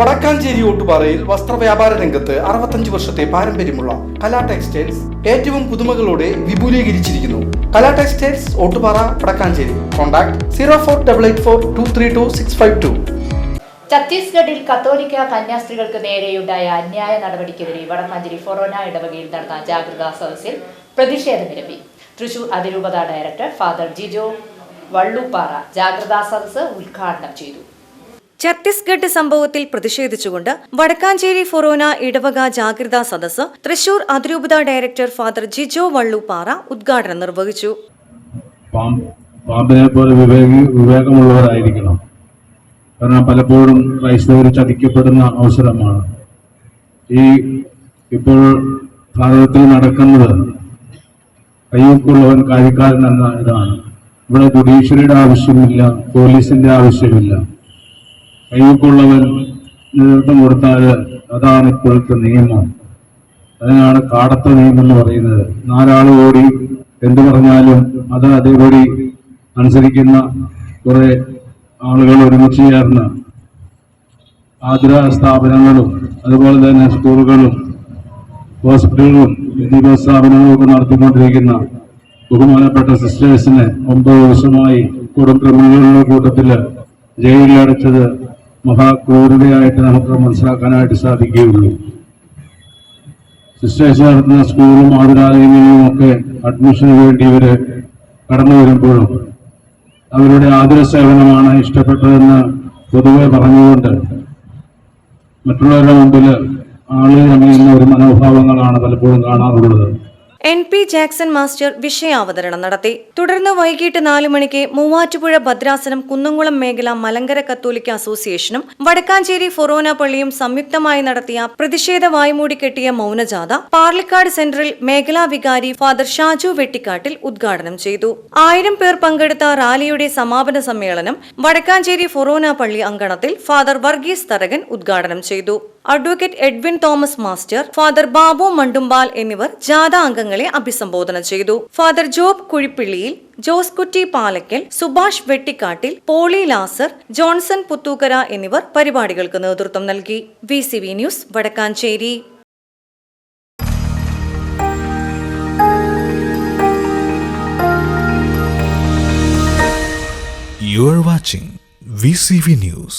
വടക്കാഞ്ചേരി ഓട്ടുപാറയിൽ വസ്ത്രവ്യാപാര രംഗത്ത് അറുപത്തഞ്ച് വർഷത്തെ പാരമ്പര്യമുള്ള കലാ ടെക്സ്റ്റൈൽസ് ഏറ്റവും പുതുമകളോടെ വിപുലീകരിച്ചിരിക്കുന്നു. Kala textiles Ottupara Vadakkanchery. Contact zero four double eight four two three two six five two. ഛത്തീസ്ഗഡിൽ കത്തോലിക്ക കന്യാസ്ത്രീകൾക്ക് നേരെയുണ്ടായ അന്യായ നടപടിക്കെതിരെ വടക്കാഞ്ചേരി ഫൊറോന ഇടവകയിൽ നടന്ന ജാഗ്രതാ സദസ്സിൽ പ്രതിഷേധമിരമ്പി തൃശൂർ അതിരൂപത ഡയറക്ടർ ഫാദർ ജിജോ വള്ളൂപ്പാറ ജാഗ്രതാ സദസ്സ് ഉദ്ഘാടനം ചെയ്തു. ഛത്തീസ്ഗഡ് സംഭവത്തിൽ പ്രതിഷേധിച്ചുകൊണ്ട് വടക്കാഞ്ചേരി ഫൊറോന ഇടവക ജാഗ്രതാ സദസ് തൃശൂർ അതിരൂപത ഡയറക്ടർ ഫാദർ ജിജോ വള്ളുപാറ ഉദ്ഘാടനം നിർവഹിച്ചു. വിവേകമുള്ളവരായിരിക്കണം. കാരണം പലപ്പോഴും ക്രൈസ്തവർ ചതിക്കപ്പെടുന്ന അവസരമാണ്. ഈ ഇപ്പോൾ ഭാരതത്തിൽ നടക്കുന്നത് കയ്യൊക്കുള്ളവൻ കാര്യക്കാരൻ എന്ന ഇതാണ്. ഇവിടെ ജുഡീഷ്യറിയുടെ ആവശ്യമില്ല പോലീസിന്റെ ആവശ്യമില്ല. കയ്യൊക്കുള്ളവൻ നേതൃത്വം കൊടുത്താൽ അതാണ് ഇപ്പോഴത്തെ നിയമം. അതിനാണ് കാടത്ത നിയമം എന്ന് പറയുന്നത്. നാലാൾ കൂടി എന്തു പറഞ്ഞാലും അത് അതേപടി അനുസരിക്കുന്ന കുറെ ആളുകൾ ഒരുമിച്ച് ചേർന്ന് ആതുര സ്ഥാപനങ്ങളും അതുപോലെ തന്നെ സ്കൂളുകളും ഹോസ്പിറ്റലുകളും വിദ്യാഭ്യാസ സ്ഥാപനങ്ങളും ഒക്കെ നടത്തിക്കൊണ്ടിരിക്കുന്ന ബഹുമാനപ്പെട്ട സിസ്റ്റേഴ്സിനെ ഒമ്പത് ദിവസമായി കൊടും ക്രിമിനലുകളുടെ കൂട്ടത്തിൽ ജയിലിലടച്ചത് മഹാക്രൂരതയായിട്ട് നമുക്ക് മനസ്സിലാക്കാനായിട്ട് സാധിക്കുകയുള്ളൂ. സിസ്റ്റേഴ്സ് നടത്തുന്ന സ്കൂളും ആതുരാലയങ്ങളിലും ഒക്കെ അഡ്മിഷന് വേണ്ടി ഇവർ കടന്നു വരുമ്പോഴും അവരുടെ ആതുര സേവനമാണ് ഇഷ്ടപ്പെട്ടതെന്ന് പൊതുവെ പറഞ്ഞുകൊണ്ട് മറ്റുള്ളവരുടെ മുമ്പിൽ ആളുകൾ അണിയുന്ന ഒരു മനോഭാവങ്ങളാണ് പലപ്പോഴും കാണാറുള്ളത്. എൻ പി ജാക്സൺ മാസ്റ്റർ വിഷയാവതരണം നടത്തി. തുടർന്ന് വൈകിട്ട് നാലു മണിക്ക് മൂവാറ്റുപുഴ ഭദ്രാസനം കുന്നംകുളം മേഖല മലങ്കര കത്തോലിക്ക അസോസിയേഷനും വടക്കാഞ്ചേരി ഫൊറോന പള്ളിയും സംയുക്തമായി നടത്തിയ പ്രതിഷേധ വായ്മൂടി കെട്ടിയ മൗനജാഥ പാർലിക്കാട് സെന്ററിൽ മേഖലാ വികാരി ഫാദർ ഷാജു വെട്ടിക്കാട്ടിൽ ഉദ്ഘാടനം ചെയ്തു. ആയിരം പേർ പങ്കെടുത്ത റാലിയുടെ സമാപന സമ്മേളനം വടക്കാഞ്ചേരി ഫൊറോന പള്ളി അങ്കണത്തിൽ ഫാദർ വർഗീസ് തരകൻ ഉദ്ഘാടനം ചെയ്തു. Advocate Edwin Thomas master father Babu Mandumpal എന്നിവർ ജാഥ അംഗങ്ങളെ അഭിസംബോധന ചെയ്തു. Father job Kuzhippilliyil Jose Kutti Palakkal Subhash Vettikkattil Poly Lazar Johnson Puthookkara എന്നിവർ പരിപാടികൾക്ക് നേതൃത്വം നൽകി. V news Vadakkanchery. You are watching VCV News.